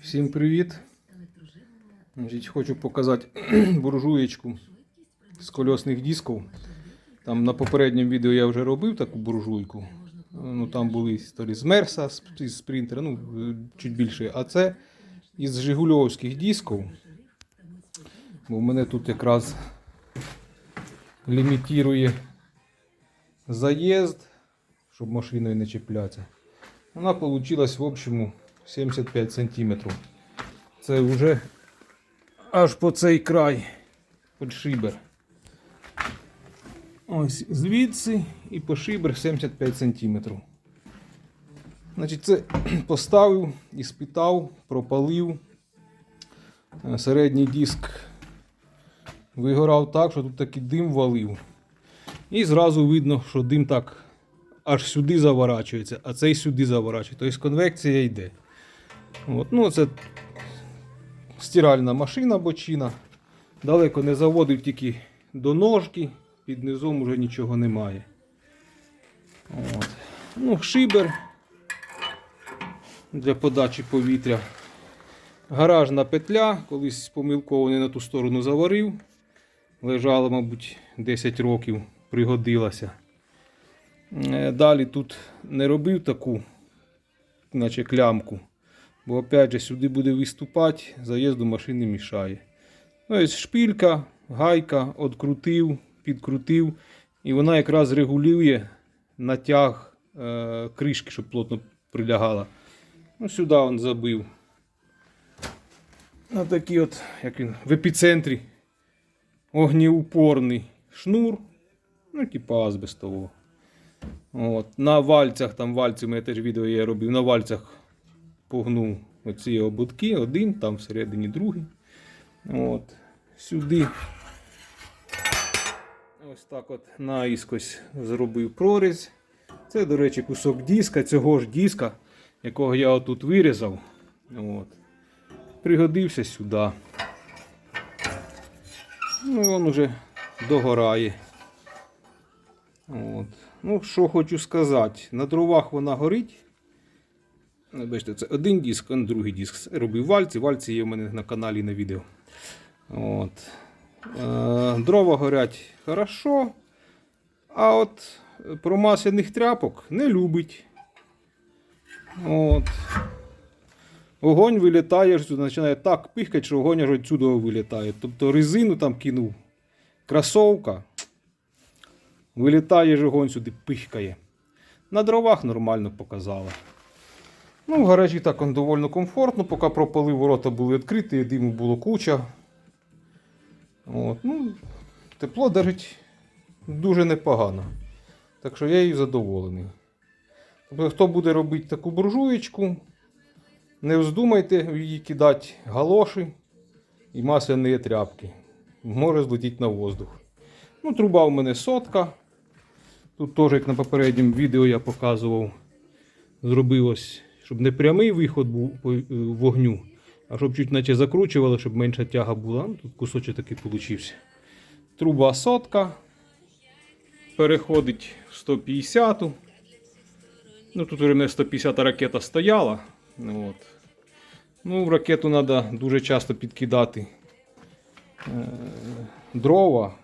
Всім привіт! Значить, хочу показати буржуєчку з кольосних дисків. Там на попередньому відео я вже робив таку буржуйку. Ну, там були то ли з Мерса, з, з спринтера, ну, чуть більше. А це із Жигульовських дисків. Бо в мене тут якраз лімітує заїзд, щоб машиною не чіплятися. Вона получилась в общому 75 сантиметрів. Це вже аж по цей край під шибер. Ось звідси і по шибер 75 сантиметрів. Значить, це поставив, іспитав, пропалив. Е, Середній диск вигорав так, що тут такий дим валив. І зразу видно, що дим так аж сюди заворачується, а цей сюди заворачується. Тобто конвекція йде. От, ну, це стиральна машина бочина. Далеко не заводив тільки до ножки, під низом вже нічого немає. От. Ну, шибер для подачі повітря. Гаражна петля, колись помилково не на ту сторону заварив. Лежала, мабуть, 10 років, пригодилася. Е, Далі тут не робив таку, наче клямку. Бо опять же сюди буде виступати, заїзду машини мішає. Ну, ось шпилька, гайка, открутив, підкрутив. І вона якраз регулює натяг е, кришки, щоб плотно прилягала. Ну, сюди він забив. На такий от, як він, в епіцентрі огнеупорний шнур. Ну, типа азбестового. От. На вальцях, там вальці, у теж відео я робив, на вальцях погнув оці ободки, один, там всередині другий. От. Сюди ось так от наіскось зробив прорізь. Це, до речі, кусок диска, цього ж диска, якого я отут вирізав. От. Пригодився сюди. Ну, і він уже догорає. От. Ну, що хочу сказати, на дровах вона горить. Ну, Бачите, це один диск, а другий диск. Робив вальці. Вальці є в мене на каналі на відео. От. Е, дрова горять хорошо. А от промасляних тряпок не любить. От. Огонь вилітає, починає так пихкати, що огонь аж відсюди вилітає. Тобто резину там кинув. Кросовка. Вилітає ж огонь сюди, пихкає. На дровах нормально показала. Ну, в гаражі так он доволі комфортно, поки пропалив, ворота були відкриті, диму було куча. От, ну, тепло держить дуже непогано. Так що я їй задоволений. Тобто, хто буде робити таку буржуєчку, не вздумайте її кидати галоші і масляні тряпки. Може злетіти на воздух. Ну, труба в мене сотка. Тут теж, як на попередньому відео я показував, зробив ось, щоб не прямий виход був по е, вогню, а щоб чуть наче закручувало, щоб менша тяга була. Ну, Тут кусочок такий получився. Труба сотка. Переходить в 150. Ну, тут вже не 150 ракета стояла. Ну, От. Ну, в ракету треба дуже часто підкидати е, дрова.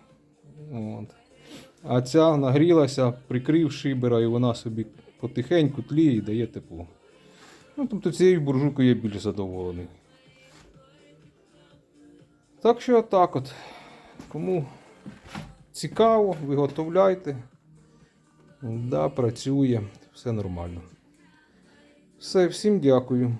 От. А ця нагрілася, прикрив шибера, і вона собі потихеньку тліє і дає тепло. Ну, тобто цією буржуйкою я більш задоволений. Так що так от. Кому цікаво, виготовляйте. Да, працює, все нормально. Все, всім дякую.